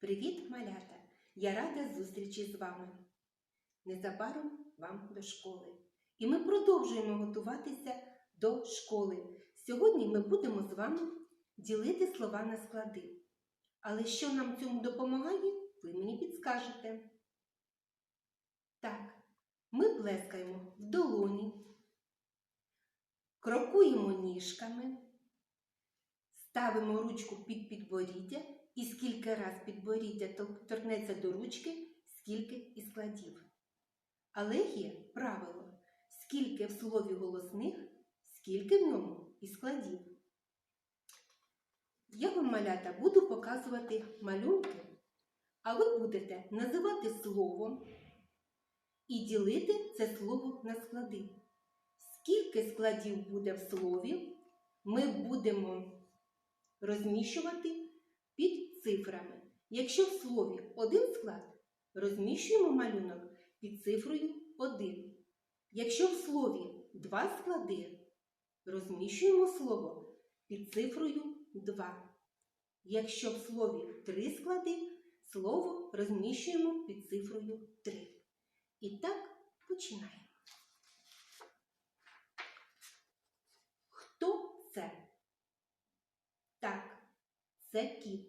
Привіт, малята! Я рада зустрічі з вами. Незабаром вам до школи. І ми продовжуємо готуватися до школи. Сьогодні ми будемо з вами ділити слова на склади. Але що нам цьому допомагає, ви мені підскажете. Так, ми плескаємо в долоні, крокуємо ніжками, ставимо ручку під підборіддя і скільки раз підборіддя торкнеться до ручки, скільки і складів. Але є правило, скільки в слові голосних, скільки в ньому і складів. Я вам малята буду показувати малюнки, а ви будете називати слово і ділити це слово на склади. Скільки складів буде в слові, ми будемо розміщувати під цифрами. Якщо в слові один склад, розміщуємо малюнок під цифрою 1. Якщо в слові два склади, розміщуємо слово під цифрою 2. Якщо в слові три склади, слово розміщуємо під цифрою 3. І так починаємо. Хто це? Так, це кіт.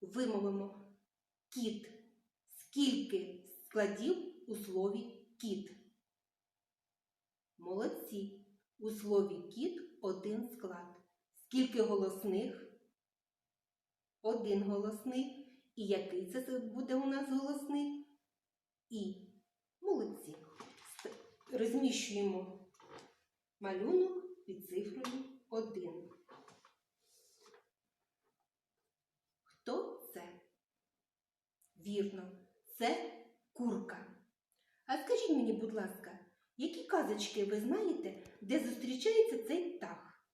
Вимовимо кіт. Скільки складів у слові кіт? Молодці. У слові кіт один склад. Скільки голосних? Один голосний. І який це буде у нас голосний? І. Молодці. Розміщуємо малюнок під цифрою 1. Хто це? Вірно, це курка. А скажіть мені, будь ласка, які казочки ви знаєте, де зустрічається цей птах?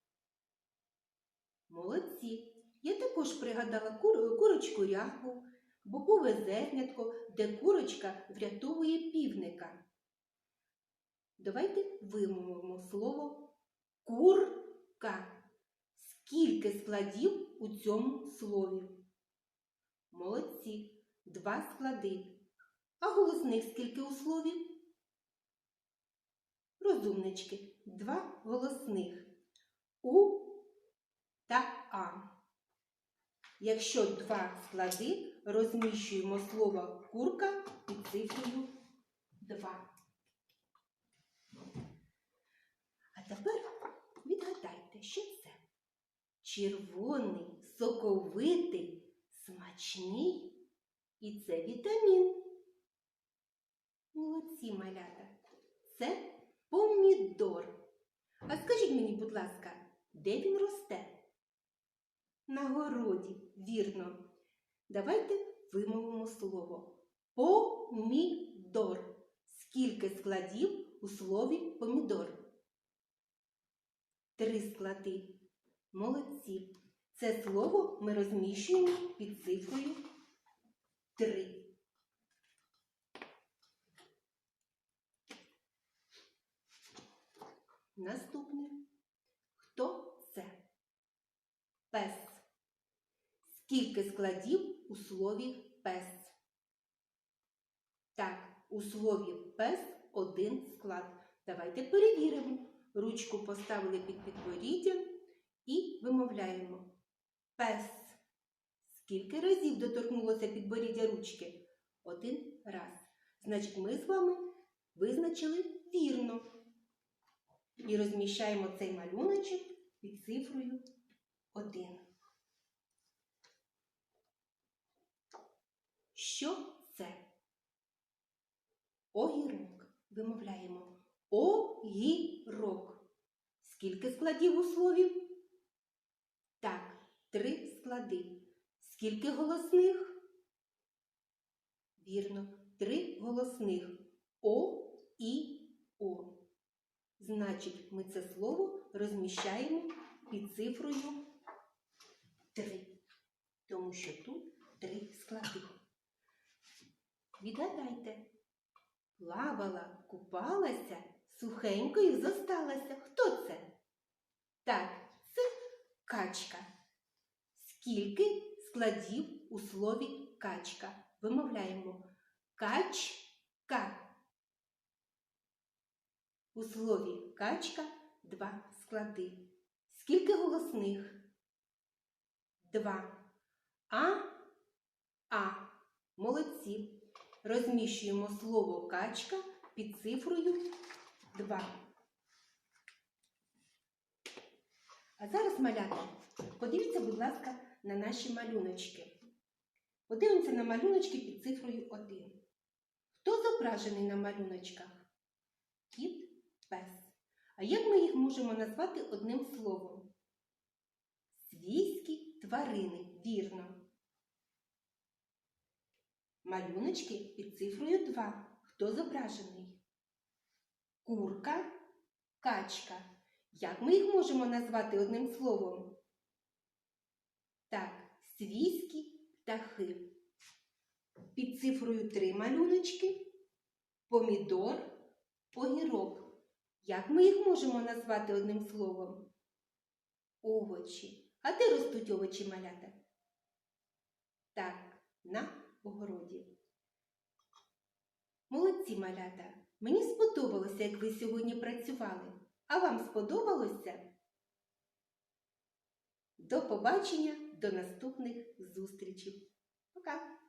Молодці. Я також пригадала кур... курочку рягу, бобове зернятко, де курочка врятовує півника. Давайте вимовимо слово курка. Скільки складів у цьому слові? Молодці. Два склади. А голосних скільки у слові? Розумнички. Два голосних. У та А. Якщо два склади, розміщуємо слово курка під цифрою 2. А тепер відгадайте, що це? Червоний, соковитий, смачний і це вітамін. Молодці малята. Це помідор. А скажіть мені, будь ласка, де він росте? На городі, вірно. Давайте вимовимо слово помідор. Скільки складів у слові помідор? Три склади. Молодці. Це слово ми розміщуємо під цифрою 3. Наступне. Хто це? Пес. Скільки складів у слові пес? Так, у слові пес один склад. Давайте перевіримо. Ручку поставили під підборіддя і вимовляємо. Пес. Скільки разів доторкнулося підборіддя ручки? Один раз. Значить, ми з вами визначили вірно. І розміщаємо цей малюночок під цифрою 1. Що це? Огірок. Вимовляємо огірок. Скільки складів у слові? Так, три склади. Скільки голосних? Вірно, три голосних. О і О. Значить, ми це слово розміщаємо під цифрою 3. Тому що тут три склади. Відгадайте. Плавала, купалася, сухенькою зосталася. Хто це? Так, це качка. Скільки складів у слові качка. Вимовляємо качка. У слові качка два склади. Скільки голосних? Два. А, а. Молодці. Розміщуємо слово качка під цифрою 2. А зараз, малята, подивіться, будь ласка, на наші малюночки. Подивимося на малюночки під цифрою 1. Хто зображений на малюночках? Кіт, пес. А як ми їх можемо назвати одним словом? Свійські тварини, вірно. Малюночки під цифрою 2. Хто зображений? Курка, качка. Як ми їх можемо назвати одним словом? Так, свійські птахи. Під цифрою 3 малюночки. Помідор, огірок. Як ми їх можемо назвати одним словом? Овочі. А де ростуть овочі малята? Так, на огороді. Молодці малята! Мені сподобалося, як ви сьогодні працювали. А вам сподобалося? До побачення, до наступних зустрічей. Пока!